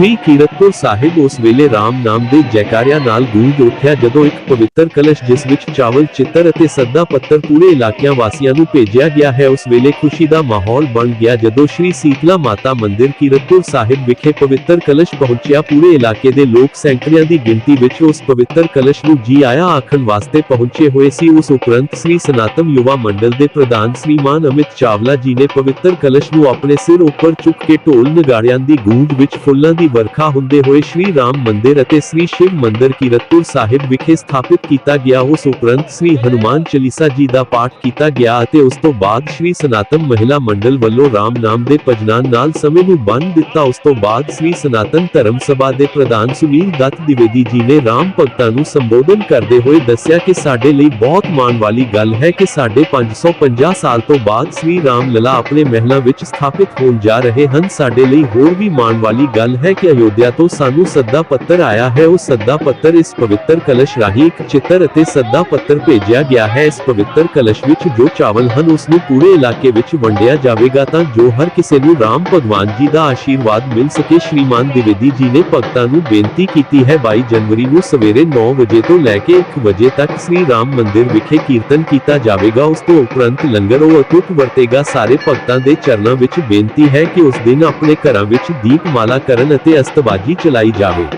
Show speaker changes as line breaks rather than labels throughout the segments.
ਸ਼੍ਰੀ ਕੀਰਤਪੁਰ ਸਾਹਿਬ ਉਸ ਵੇਲੇ ਰਾਮ ਨਾਮ ਦੇ ਜੈਕਾਰਿਆਂ ਨਾਲ ਗੂੰਜ ਉੱਠਿਆ ਜਦੋਂ ਇੱਕ ਪਵਿੱਤਰ ਕਲਸ਼ ਜਿਸ ਵਿੱਚ ਚਾਵਲ, ਚਿੱਤਰ ਅਤੇ ਸੱਦਾ ਪੱਤਰ ਪੂਰੇ ਇਲਾਕਿਆਂ ਵਾਸੀਆਂ ਨੂੰ ਭੇਜਿਆ ਗਿਆ ਹੈ, ਉਸ ਵੇਲੇ ਖੁਸ਼ੀ ਦਾ ਮਾਹੌਲ ਬਣ ਗਿਆ ਜਦੋਂ ਸ਼੍ਰੀ ਸੀਤਲਾ ਮਾਤਾ ਮੰਦਿਰ ਕੀਰਤਪੁਰ ਸਾਹਿਬ ਵਿਖੇ ਪਵਿੱਤਰ ਕਲਸ਼ ਪਹੁੰਚਿਆ। ਪੂਰੇ ਇਲਾਕੇ ਦੇ ਲੋਕ ਸੈਂਕੜਿਆਂ ਦੀ ਗਿਣਤੀ ਵਿੱਚ ਉਸ ਪਵਿੱਤਰ ਕਲਸ਼ ਨੂੰ ਜੀ ਆਇਆ ਆਖਣ ਵਾਸਤੇ ਪਹੁੰਚੇ ਹੋਏ ਸੀ। ਉਸ ਉਪਰੰਤ ਸ੍ਰੀ ਸਨਾਤਮ ਯੁਵਾ ਮੰਡਲ ਦੇ ਪ੍ਰਧਾਨ ਸ੍ਰੀਮਾਨ ਅਮਿਤ ਚਾਵਲਾ ਜੀ ਨੇ ਪਵਿੱਤਰ ਕਲਸ਼ ਨੂੰ ਆਪਣੇ ਸਿਰ ਉੱਪਰ ਚੁੱਕ ਕੇ ਢੋਲ ਨਗਾੜਿਆਂ ਦੀ ਗੂੰਜ ਵਿੱਚ ਫੁੱਲਾਂ ਦੀ ਵਰਖਾ ਹੁੰਦੇ ਹੋਏ ਸ਼੍ਰੀ ਰਾਮ ਮੰਦਿਰ ਅਤੇ ਸ੍ਰੀ ਸ਼ਿਵ ਮੰਦਿਰ ਕੀਰਤਪੁਰ ਸਾਹਿਬ ਵਿਖੇ ਸਥਾਪਿਤ ਕੀਤਾ ਗਿਆ ਉਸ ਉਪਰੰਤ ਸ੍ਰੀ ਹਨੂਮਾਨ ਚਾਲੀਸਾ ਜੀ ਦਾ ਪਾਠ ਕੀਤਾ ਗਿਆ ਅਤੇ ਉਸ ਤੋਂ ਬਾਅਦ ਸ਼੍ਰੀ ਸਨਾਤਨ ਮਹਿਲਾ ਮੰਡਲ ਵੱਲੋਂ ਰਾਮ ਨਾਮ ਦੇ ਭਜਨਾਂ ਨਾਲ ਸਮੇਂ ਨੂੰ ਬੰਨ ਦਿੱਤਾ। ਉਸ ਤੋਂ ਬਾਅਦ ਸ੍ਰੀ ਸਨਾਤਨ ਧਰਮ ਸਭਾ ਦੇ ਪ੍ਰਧਾਨ ਸੁਨੀਲ ਦੱਤ ਦਿਵੇਦੀ ਜੀ ਨੇ ਰਾਮ ਭਗਤਾਂ ਨੂੰ ਸੰਬੋਧਨ ਕਰਦੇ ਹੋਏ ਦੱਸਿਆ ਕਿ ਸਾਡੇ ਲਈ ਬਹੁਤ ਮਾਣ ਵਾਲੀ ਗੱਲ ਹੈ ਕਿ ਸਾਡੇ 550 ਸਾਲ ਤੋਂ ਬਾਅਦ ਸ੍ਰੀ ਰਾਮ ਲਲਾ ਆਪਣੇ ਮਹਿਲਾ ਵਿੱਚ ਸਥਾਪਿਤ ਹੋਣ ਜਾ ਰਹੇ ਹਨ। ਸਾਡੇ ਲਈ ਹੋਰ ਵੀ ਮਾਣ ਵਾਲੀ ਗੱਲ ਹੈ ਕਿ ਅਯੋਧਿਆ ਤੋਂ ਸਾਨੂੰ ਸੱਦਾ ਪੱਤਰ ਆਇਆ ਹੈ, ਉਹ ਸੱਦਾ ਪੱਤਰ ਇਸ ਪਵਿੱਤਰ ਕਲਸ਼ ਰਾਹੀਂ ਇੱਕ ਚਿੱਤਰ ਅਤੇ ਸੱਦਾ ਪੱਤਰ ਭੇਜਿਆ ਗਿਆ ਹੈ। ਇਸ ਪਵਿੱਤਰ ਕਲਸ਼ ਵਿੱਚ ਜੋ ਚਾਵਲ ਹਨ, ਉਸ ਨੂੰ ਪੂਰੇ ਇਲਾਕੇ ਵਿੱਚ ਵੰਡਿਆ ਜਾਵੇਗਾ ਤਾਂ ਜੋ ਹਰ ਕਿਸੇ ਨੂੰ ਰਾਮ ਭਗਵਾਨ ਜੀ ਦਾ ਆਸ਼ੀਰਵਾਦ ਮਿਲ ਸਕੇ। ਸ਼੍ਰੀਮਾਨ ਦਿਵੇਦੀ ਜੀ ਨੇ ਭਗਤਾਂ ਨੂੰ ਬੇਨਤੀ ਕੀਤੀ ਹੈ 22 ਜਨਵਰੀ ਨੂੰ ਸਵੇਰੇ 9 ਵਜੇ ਤੋਂ ਲੈ ਕੇ 1 ਵਜੇ ਤੱਕ ਸ੍ਰੀ ਰਾਮ ਮੰਦਿਰ ਵਿਖੇ ਕੀਰਤਨ ਕੀਤਾ ਜਾਵੇਗਾ। ਉਸ ਤੋਂ ਉਪਰੰਤ ਲੰਗਰ ਉਹ ਅਟੁੱਟ ਵਰਤੇਗਾ। ਸਾਰੇ ਭਗਤਾਂ ਦੇ ਚਰਨਾਂ ਵਿੱਚ ਬੇਨਤੀ ਹੈ ਕਿ ਉਸ ਦਿਨ ਆਪਣੇ ਘਰਾਂ ਵਿੱਚ ਦੀਪਮਾਲਾ ਕਰਨ ਅਤੇ ਅਸਤਬਾਜੀ ਚਲਾਈ ਜਾਵੇ।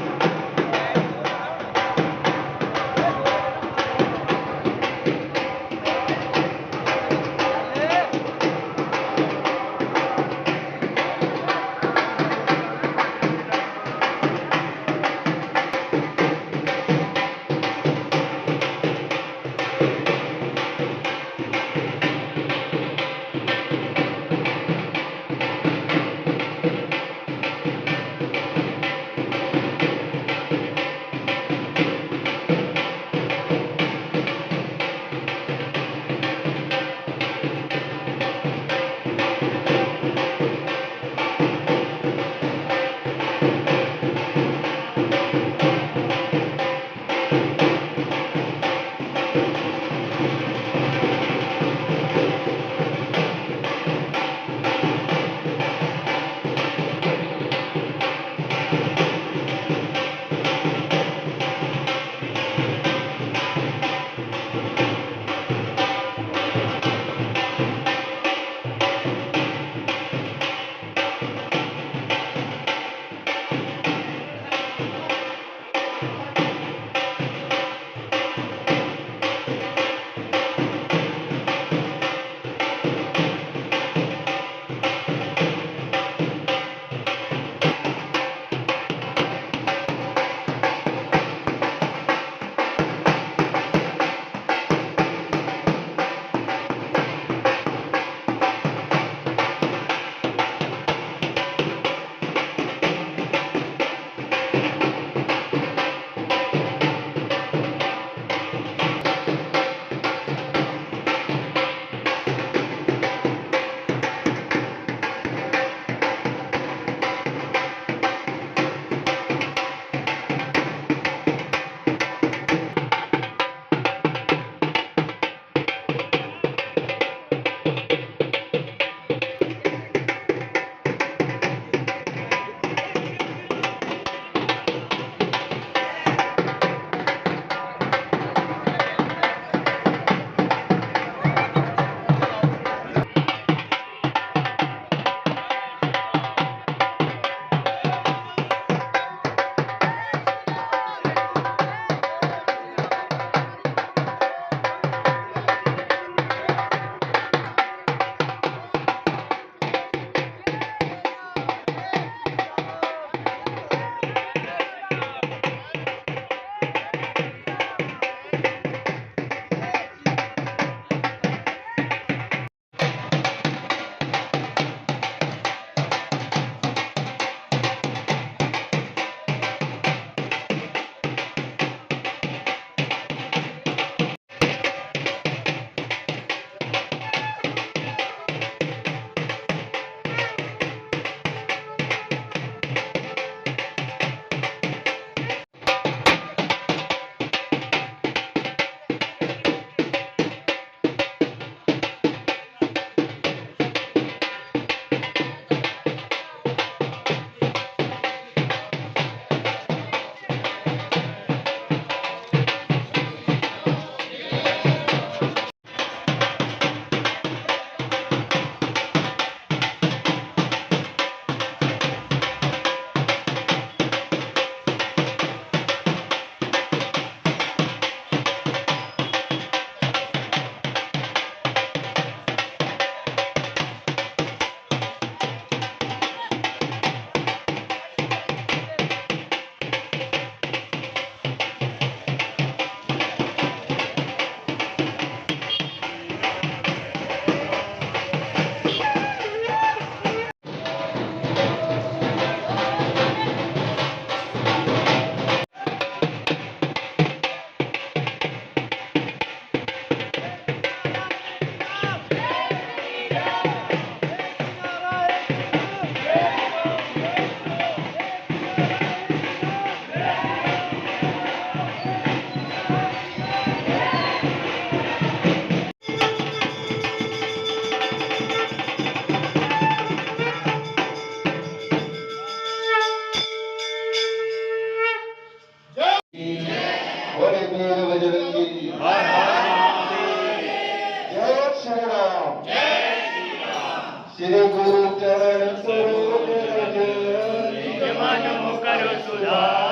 Tchau.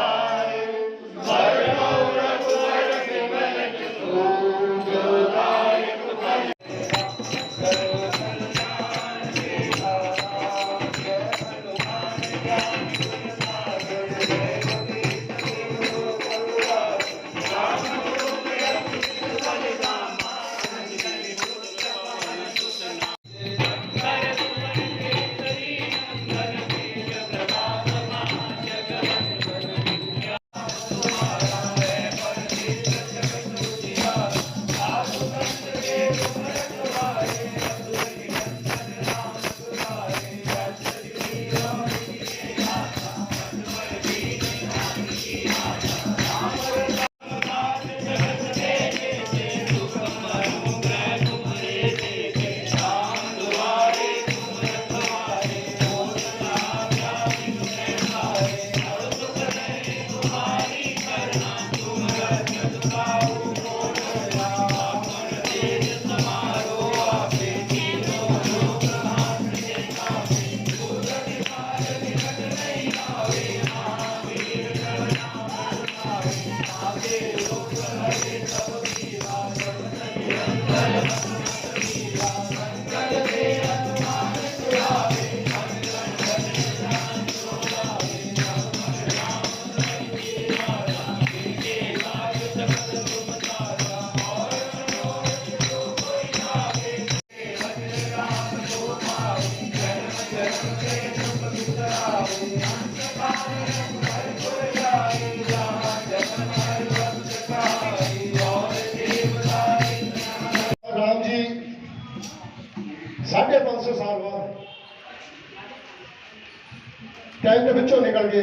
ਦੇ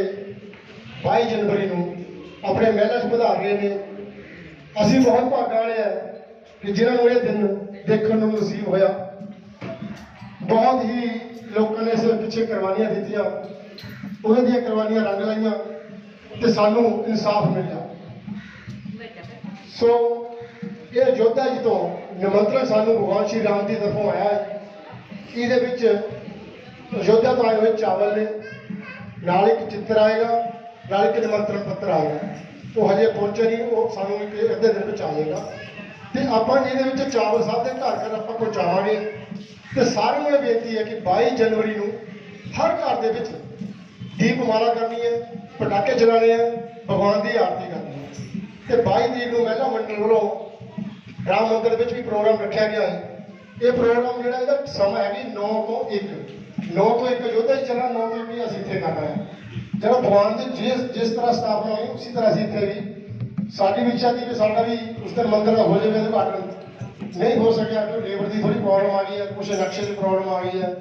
22 ਜਨਵਰੀ ਨੂੰ ਆਪਣੇ ਮਹਿਲਾਂ 'ਚ ਵਧਾ ਰਹੇ ਨੇ। ਅਸੀਂ ਬਹੁਤ ਭਾਗਾਂ ਵਾਲੇ ਆ ਕਿ ਜਿਨ੍ਹਾਂ ਨੂੰ ਇਹ ਦਿਨ ਦੇਖਣ ਨੂੰ ਨਸੀਬ ਹੋਇਆ। ਬਹੁਤ ਹੀ ਲੋਕਾਂ ਨੇ ਇਸ ਪਿੱਛੇ ਕੁਰਬਾਨੀਆਂ ਦਿੱਤੀਆਂ। ਉਹਨਾਂ ਦੀਆਂ ਕੁਰਬਾਨੀਆਂ ਰੰਗ ਲਾਈਆਂ ਤੇ ਸਾਨੂੰ ਇਨਸਾਫ ਮਿਲਿਆ। ਸੋ ਇਹ ਯੋਧਾ ਜੀ ਤੋਂ ਨਿਮੰਤਰਣ ਸਾਨੂੰ ਭਗਵਾਨ ਸ਼੍ਰੀ ਰਾਮ ਦੀ ਤਰਫੋਂ ਆਇਆ ਹੈ। ਇਹਦੇ ਵਿੱਚ ਯੋਧਾ ਤੋਂ ਆਏ ਹੋਏ ਚਾਵਲ ਨੇ ਨਾਲ ਇੱਕ ਚਿੱਤਰ ਆਏਗਾ, ਨਾਲ ਇੱਕ ਨਿਮੰਤਰਣ ਪੱਤਰ ਆਏਗਾ। ਉਹ ਹਜੇ ਪਹੁੰਚੇ ਨਹੀਂ, ਉਹ ਸਾਨੂੰ ਇੱਕ ਅੱਧੇ ਦਿਨ ਵਿੱਚ ਆ ਜਾਏਗਾ। ਤੇ ਆਪਾਂ ਇਹਦੇ ਵਿੱਚ ਚਾਵਲ ਸਾਹਿਬ ਦੇ ਘਰ ਘਰ ਆਪਾਂ ਪਹੁੰਚਾਵਾਂਗੇ। ਤੇ ਸਾਰਿਆਂ ਨੂੰ ਇਹ ਬੇਨਤੀ ਹੈ ਕਿ 22 ਜਨਵਰੀ ਨੂੰ ਹਰ ਘਰ ਦੇ ਵਿੱਚ ਦੀਪਮਾਲਾ ਕਰਨੀ ਹੈ, ਪਟਾਕੇ ਚਲਾਣੇ ਹੈ, ਭਗਵਾਨ ਦੀ ਆਰਤੀ ਕਰਨੀ ਹੈ। ਤੇ 22 ਤਰੀਕ ਨੂੰ ਮਹਿਲਾ ਮੰਡਲ ਵੱਲੋਂ ਰਾਮ ਮੰਦਿਰ ਵਿੱਚ ਵੀ ਪ੍ਰੋਗਰਾਮ ਰੱਖਿਆ ਗਿਆ ਹੈ। ਇਹ ਪ੍ਰੋਗਰਾਮ ਜਿਹੜਾ ਇਹਦਾ ਸਮਾਂ ਹੈ ਵੀ 9 ਤੋਂ 1 9 ਤੋਂ 1 ਯੋਧਾ ਹੀ ਚੱਲਣਾ 9 ਤੋਂ 1 ਅਸੀਂ ਇੱਥੇ ਕਰਨਾ ਹੈ। ਜਿਹੜਾ ਭਗਵਾਨ ਦੀ ਜਿਸ ਜਿਸ ਤਰ੍ਹਾਂ ਸਥਾਪਨਾ ਹੋਈ ਉਸੇ ਤਰ੍ਹਾਂ ਅਸੀਂ ਇੱਥੇ ਵੀ ਸਾਡੀ ਵੀ ਇੱਛਾ ਸੀ ਕਿ ਸਾਡਾ ਵੀ ਉਸ ਦਿਨ ਮੰਦਿਰ ਦਾ ਹੋ ਜਾਵੇ ਉਦਘਾਟਨ ਨਹੀਂ ਹੋ ਸਕਿਆ ਕਿ ਲੇਬਰ ਦੀ ਥੋੜੀ ਪ੍ਰੋਬਲਮ ਆ ਗਈ ਹੈ ਕੁਝ ਨਕਸ਼ੇ ਦੀ ਪ੍ਰੋਬਲਮ ਆ ਗਈ ਹੈ।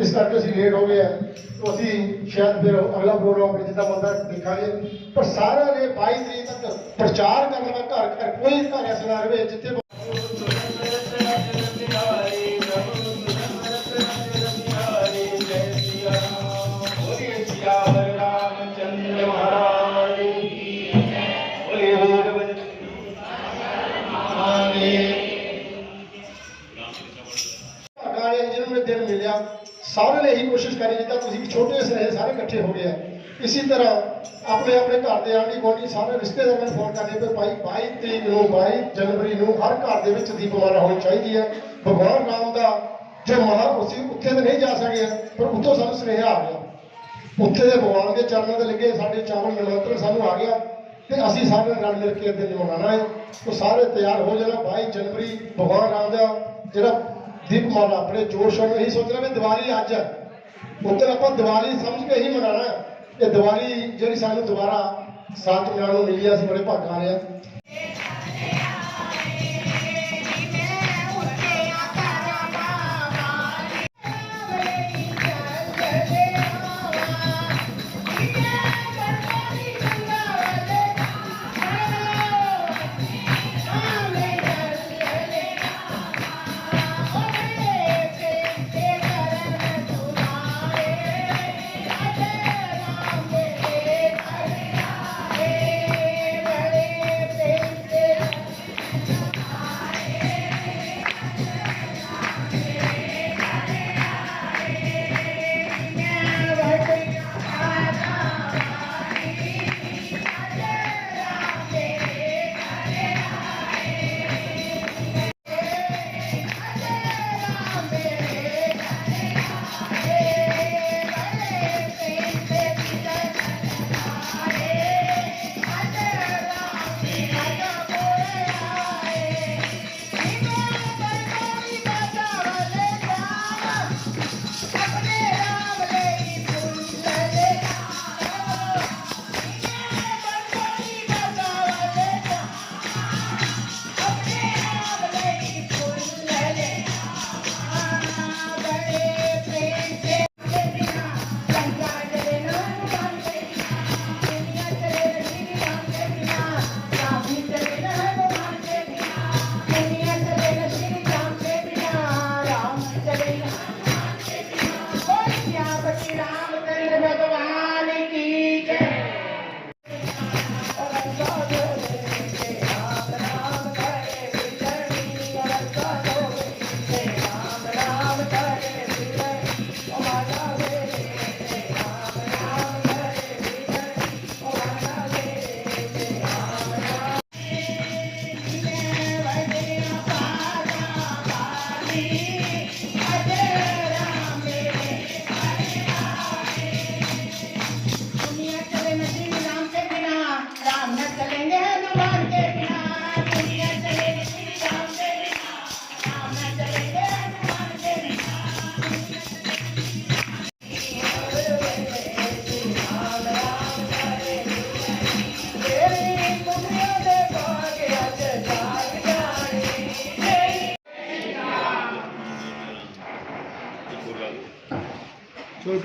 ਇਸ ਕਰਕੇ ਅਸੀਂ ਲੇਟ ਹੋ ਗਏ ਹਾਂ। ਤਾਂ ਅਸੀਂ ਸ਼ਾਇਦ ਫਿਰ ਅਗਲਾ ਪ੍ਰੋਗਰਾਮ ਫਿਰ ਜਿੱਦਾਂ ਬੰਦਾ ਦੇਖਾਂਗੇ ਪਰ ਸਾਰਿਆਂ ਨੇ 22 ਤਰੀਕ ਤੱਕ ਪ੍ਰਚਾਰ ਕਰਨ ਦਾ ਘਰ ਘਰ ਕੋਈ ਘਰ ਐਸਾ ਨਾ ਰਵੇ ਜਿੱਥੇ ਸਾਰਿਆਂ ਨੇ ਇਹੀ ਕੋਸ਼ਿਸ਼ ਕਰੀ ਜਿੱਦਾਂ ਤੁਸੀਂ ਵੀ ਛੋਟੇ ਜਿਹੇ ਸਾਰੇ ਇਕੱਠੇ ਹੋ ਗਏ ਆ। ਇਸੇ ਤਰ੍ਹਾਂ ਆਪਣੇ ਆਪਣੇ ਘਰ ਦੇ ਆਂਢੀ ਗੁਆਂਢੀ ਸਾਰੇ ਰਿਸ਼ਤੇਦਾਰਾਂ ਨੂੰ ਫੋਨ ਕਰਦੇ ਪਏ, ਭਾਈ, ਬਾਈ ਤਰੀਕ ਨੂੰ, ਬਾਈ ਜਨਵਰੀ ਨੂੰ ਹਰ ਘਰ ਦੇ ਵਿੱਚ ਦੀਪਮਾਲਾ ਹੋਣੀ ਚਾਹੀਦੀ ਹੈ। ਭਗਵਾਨ ਰਾਮ ਦਾ ਜੋ ਮਹਾ ਅਸੀਂ ਉੱਥੇ ਤਾਂ ਨਹੀਂ ਜਾ ਸਕੇ, ਪਰ ਉੱਥੋਂ ਸਾਨੂੰ ਸੁਨੇਹਾ ਆ ਗਿਆ। ਉੱਥੇ ਦੇ ਭਗਵਾਨ ਦੇ ਚਰਨਾਂ ਤੇ ਲੱਗੇ, ਸਾਡੇ ਚਾਵਲ ਨਿਮੰਤਰਣ ਸਾਨੂੰ ਆ ਗਿਆ ਤੇ ਅਸੀਂ ਸਾਰੇ ਰਲ ਮਿਲ ਕੇ ਇਹ ਦਿਨ ਮਨਾਉਣਾ ਹੈ। ਉਹ ਸਾਰੇ ਤਿਆਰ ਹੋ ਜਾਣਾ। 22 ਜਨਵਰੀ, ਭਗਵਾਨ ਰਾਮ ਦਾ ਜਿਹੜਾ ਦੀਪਮਾਲਾ ਆਪਣੇ ਜੋਰ ਸ਼ੋਰ ਨਾਲ ਇਹੀ ਸੋਚਣਾ ਵੀ ਦੀਵਾਲੀ ਅੱਜ ਹੈ। ਉੱਧਰ ਆਪਾਂ ਦੀਵਾਲੀ ਸਮਝ ਕੇ ਹੀ ਮਨਾਉਣਾ ਇਹ ਦੀਵਾਲੀ ਜਿਹੜੀ ਸਾਨੂੰ ਦੁਬਾਰਾ ਸਾਥ ਮਨਾਉਣ ਨੂੰ ਮਿਲੀ ਆ, ਅਸੀਂ ਬੜੇ ਭਾਗਾਂ ਵਾਲੇ ਆ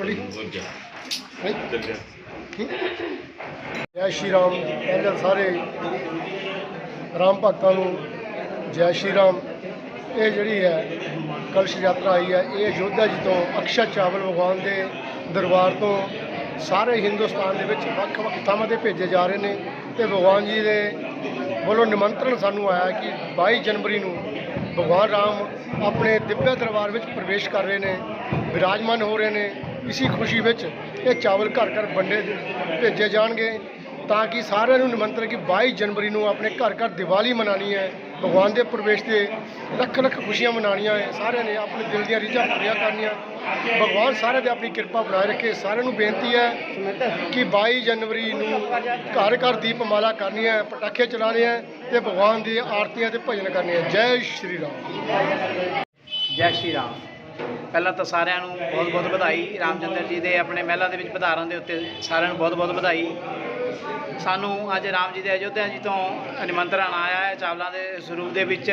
ਥੋੜੀ ਜੈ ਸ਼੍ਰੀ ਰਾਮ ਪਹਿਲਾਂ ਸਾਰੇ ਰਾਮ ਭਗਤਾਂ ਨੂੰ ਜੈ ਸ਼੍ਰੀ ਰਾਮ। ਇਹ ਜਿਹੜੀ ਹੈ ਕਲਸ਼ ਯਾਤਰਾ ਆਈ ਹੈ ਇਹ ਅਯੋਧਿਆ ਜੀ ਤੋਂ ਅਕਸ਼ਾ ਚਾਵਲ ਭਗਵਾਨ ਦੇ ਦਰਬਾਰ ਤੋਂ ਸਾਰੇ ਹਿੰਦੁਸਤਾਨ ਦੇ ਵਿੱਚ ਵੱਖ-ਵੱਖ ਥਾਵਾਂ ਤੇ ਭੇਜੇ ਜਾ ਰਹੇ ਨੇ ਤੇ ਭਗਵਾਨ ਜੀ ਦੇ ਵੱਲੋਂ ਨਿਮੰਤਰਣ ਸਾਨੂੰ ਆਇਆ ਕਿ 22 ਜਨਵਰੀ ਨੂੰ ਭਗਵਾਨ ਰਾਮ ਆਪਣੇ ਦਿव्य ਦਰਬਾਰ ਵਿੱਚ ਪ੍ਰਵੇਸ਼ ਕਰ ਰਹੇ ਨੇ ਵਿਰਾਜਮਾਨ ਹੋ ਰਹੇ ਨੇ। ਇਸੀ ਖੁਸ਼ੀ ਵਿੱਚ ਇਹ ਚਾਵਲ ਘਰ ਘਰ ਵੰਡੇ ਭੇਜੇ ਜਾਣਗੇ ਤਾਂ ਕਿ ਸਾਰਿਆਂ ਨੂੰ ਨਿਮੰਤਰਣ ਕਿ 22 ਜਨਵਰੀ ਨੂੰ ਆਪਣੇ ਘਰ ਘਰ ਦੀਵਾਲੀ ਮਨਾਉਣੀ ਹੈ। ਭਗਵਾਨ ਦੇ ਪ੍ਰਵੇਸ਼ ਤੇ ਲੱਖ ਲੱਖ ਖੁਸ਼ੀਆਂ ਮਨਾਉਣੀਆਂ ਹੈ। ਸਾਰਿਆਂ ਨੇ ਆਪਣੇ ਦਿਲ ਦੀਆਂ ਰੀਝਾਂ ਪੂਰੀਆਂ ਕਰਨੀਆਂ। ਭਗਵਾਨ ਸਾਰਿਆਂ ਤੇ ਆਪਣੀ ਕਿਰਪਾ ਬਣਾਏ ਰੱਖੇ। ਸਾਰਿਆਂ ਨੂੰ ਬੇਨਤੀ ਹੈ ਕਿ 22 ਜਨਵਰੀ ਨੂੰ ਘਰ ਘਰ ਦੀਪਮਾਲਾ ਕਰਨੀ ਹੈ, ਪਟਾਕੇ ਚਲਾਣੇ ਹੈ ਤੇ ਭਗਵਾਨ ਦੀ ਆਰਤੀਆਂ ਤੇ ਭਜਨ ਕਰਨੇ ਹੈ। ਜੈ ਸ਼੍ਰੀ ਰਾਮ।
ਜੈ ਸ਼੍ਰੀ ਰਾਮ। ਪਹਿਲਾਂ ਤਾਂ ਸਾਰਿਆਂ ਨੂੰ ਬਹੁਤ ਬਹੁਤ ਵਧਾਈ। ਰਾਮਚੰਦਰ ਜੀ ਦੇ ਆਪਣੇ ਮਹਿਲਾ ਦੇ ਵਿੱਚ ਪਧਾਰਨ ਦੇ ਉੱਤੇ ਸਾਰਿਆਂ ਨੂੰ ਬਹੁਤ ਬਹੁਤ ਵਧਾਈ। ਸਾਨੂੰ ਅੱਜ ਰਾਮ ਜੀ ਦੇ ਅਯੋਧਿਆ ਜੀ ਤੋਂ ਨਿਮੰਤਰਣ ਆਇਆ ਹੈ ਚਾਵਲਾਂ ਦੇ ਸਰੂਪ ਦੇ ਵਿੱਚ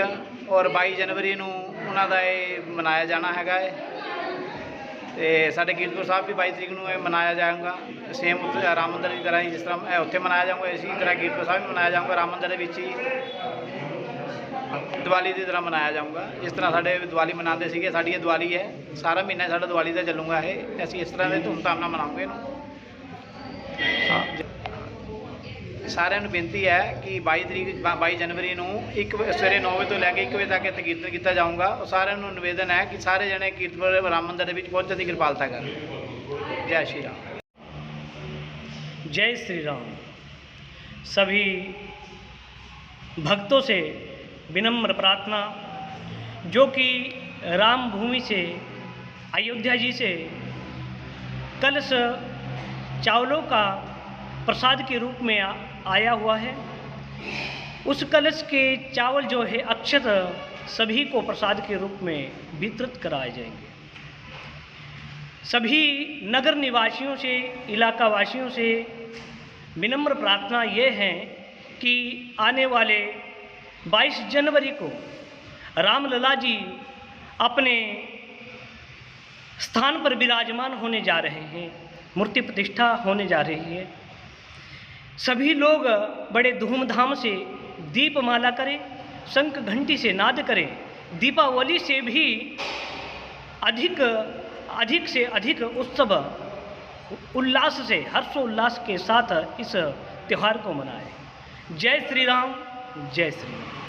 ਔਰ 22 ਜਨਵਰੀ ਨੂੰ ਉਹਨਾਂ ਦਾ ਇਹ ਮਨਾਇਆ ਜਾਣਾ ਹੈਗਾ ਹੈ। ਤੇ ਸਾਡੇ ਕੀਰਤਪੁਰ ਸਾਹਿਬ ਵੀ 22 ਤਰੀਕ ਨੂੰ ਇਹ ਮਨਾਇਆ ਜਾਊਗਾ। ਸੇਮ ਰਾਮ ਮੰਦਰ ਦੀ ਤਰ੍ਹਾਂ ਹੀ ਜਿਸ ਤਰ੍ਹਾਂ ਉੱਥੇ ਮਨਾਇਆ ਜਾਊਗਾ, ਇਸੇ ਤਰ੍ਹਾਂ ਕੀਰਤਪੁਰ ਸਾਹਿਬ ਵੀ ਮਨਾਇਆ ਜਾਊਗਾ, ਰਾਮ ਮੰਦਰ ਦੇ ਵਿੱਚ ਹੀ। ਦੀਵਾਲੀ ਦੀ ਤਰ੍ਹਾਂ ਮਨਾਇਆ ਜਾਊਗਾ ਜਿਸ ਤਰ੍ਹਾਂ ਸਾਡੇ ਦੀਵਾਲੀ ਮਨਾਉਂਦੇ ਸੀਗੇ ਸਾਡੀ ਇਹ ਦੀਵਾਲੀ ਹੈ ਸਾਰਾ ਮਹੀਨਾ ਸਾਡਾ ਦੀਵਾਲੀ ਦਾ ਚੱਲੂਗਾ ਇਹ ਅਸੀਂ ਇਸ ਤਰ੍ਹਾਂ ਦੇ ਧੂਮਧਾਮ ਨਾਲ ਮਨਾਉਂਗੇ ਇਹਨੂੰ ਸਾਰਿਆਂ ਨੂੰ ਬੇਨਤੀ ਹੈ ਕਿ 22 ਤਰੀਕ 22 ਜਨਵਰੀ ਨੂੰ ਇੱਕ ਵ- ਸਵੇਰੇ 9 ਵਜੇ ਤੋਂ ਲੈ ਕੇ 1 ਵਜੇ ਤੱਕ ਇੱਥੇ ਕੀਰਤਨ ਕੀਤਾ ਜਾਊਗਾ ਉਹ ਸਾਰਿਆਂ ਨੂੰ ਨਿਵੇਦਨ ਹੈ ਕਿ ਸਾਰੇ ਜਣੇ ਕੀਰਤਪੁਰ ਰਾਮ ਮੰਦਿਰ ਦੇ ਵਿੱਚ ਪਹੁੰਚਣ ਦੀ ਕਿਰਪਾਲਤਾ ਕਰਨ ਜੈ ਸ਼੍ਰੀ ਰਾਮ
जय श्री राम सभी भक्तों से विनम्र प्रार्थना, जो कि राम भूमि से, अयोध्या जी से, कलश चावलों का प्रसाद के रूप में आया हुआ है। उस कलश के चावल जो है, अक्षत सभी को प्रसाद के रूप में वितरित कराए जाएँगे। सभी नगर निवासियों से इलाका वासियों से विनम्र प्रार्थना ये है कि आने वाले 22 जनवरी को रामलला जी अपने स्थान पर विराजमान होने जा रहे हैं, मूर्ति प्रतिष्ठा होने जा रही है। सभी लोग बड़े धूमधाम से दीपमाला करें, शंख घंटी से नाद करें, दीपावली से भी अधिक अधिक से अधिक उत्सव, उल्लास से, हर्षोल्लास के साथ इस त्यौहार को मनाएँ। जय श्री राम। जय श्री राम